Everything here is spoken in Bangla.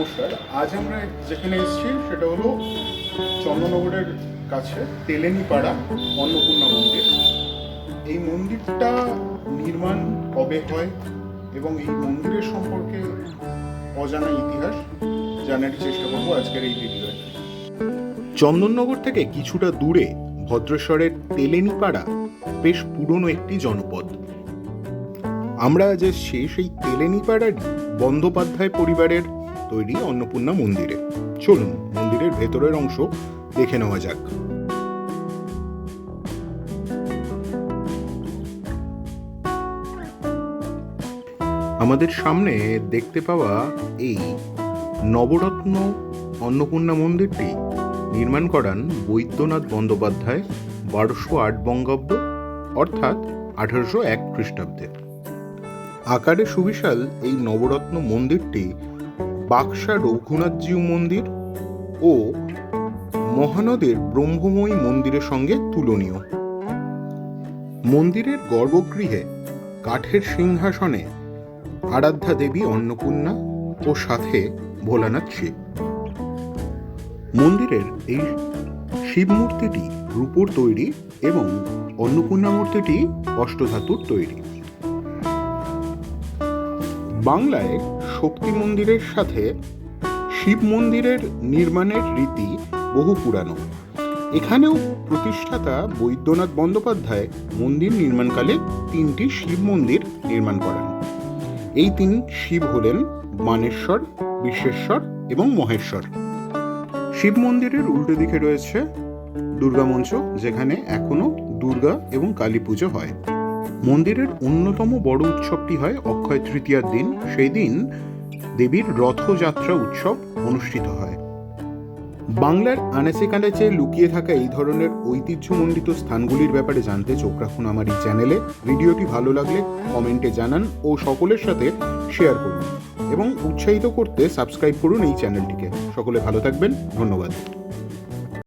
নমস্কার। আজ আমরা যেখানে এসেছি সেটা হলো চন্দ্রনগরের কাছে, তেলেনিপাড়া, অন্নপূর্ণা মন্দির। এই মন্দিরটা নির্মাণ কবে হয় এবং এই মন্দিরের সম্পর্কে অজানা ইতিহাস জানার চেষ্টা করব আজকের এই ভিডিওয়ে। চন্দননগর থেকে কিছুটা দূরে ভদ্রেশ্বরের তেলেনিপাড়া বেশ পুরনো একটি জনপদ। আমরা আজ এসছি সেই তেলেনিপাড়ারই বন্দ্যোপাধ্যায় পরিবারের তৈরি অন্নপূর্ণা মন্দিরে। চলুন, মন্দিরের ভেতরের অংশ দেখে নেওয়া যাক। আমাদের সামনে দেখতে পাওয়া এই নবরত্ন অন্নপূর্ণা মন্দিরটি নির্মাণ করান বৈদ্যনাথ বন্দ্যোপাধ্যায় বারোশো আট বঙ্গাব্দ, অর্থাৎ আঠারোশো এক খ্রিস্টাব্দে। আকারে সুবিশাল এই নবরত্ন মন্দিরটি বাক্সা রঘুনাথজিউ মন্দির ও মহানদের ব্রহ্মময়ী মন্দিরের সঙ্গে তুলনীয়। মন্দিরের গর্ভগৃহে কাঠের সিংহাসনে আরাধ্যা দেবী অন্নপূর্ণা ও সাথে ভোলানাথ শিব। মন্দিরের এই শিব মূর্তিটি রূপোর তৈরি এবং অন্নপূর্ণা মূর্তিটি অষ্টধাতুর তৈরি। বাংলায় শক্তি মন্দিরের সাথে শিব মন্দিরের নির্মাণের রীতি বহু পুরানো। এখানেও প্রতিষ্ঠাতা বৈদ্যনাথ বন্দ্যোপাধ্যায় মন্দির নির্মাণকালে তিনটি শিব মন্দির নির্মাণ করেন। এই তিন শিব হলেন মানেশ্বর, বিশ্বেশ্বর এবং মহেশ্বর। শিব মন্দিরের উল্টো দিকে রয়েছে দুর্গা মঞ্চ, যেখানে এখনও দুর্গা এবং কালী পুজো হয়। মন্দিরের অন্যতম বড় উৎসবটি হয় অক্ষয় তৃতীয়ার দিন। সেই দিন দেবীর রথযাত্রা উৎসব অনুষ্ঠিত হয়। বাংলার আনাচে কানাচে লুকিয়ে থাকা এই ধরনের ঐতিহ্যমণ্ডিত স্থানগুলির ব্যাপারে জানতে চোখ রাখুন আমার এই চ্যানেলে। ভিডিওটি ভালো লাগলে কমেন্টে জানান ও সকলের সাথে শেয়ার করুন এবং উৎসাহিত করতে সাবস্ক্রাইব করুন এই চ্যানেলটিকে। সকলে ভালো থাকবেন, ধন্যবাদ।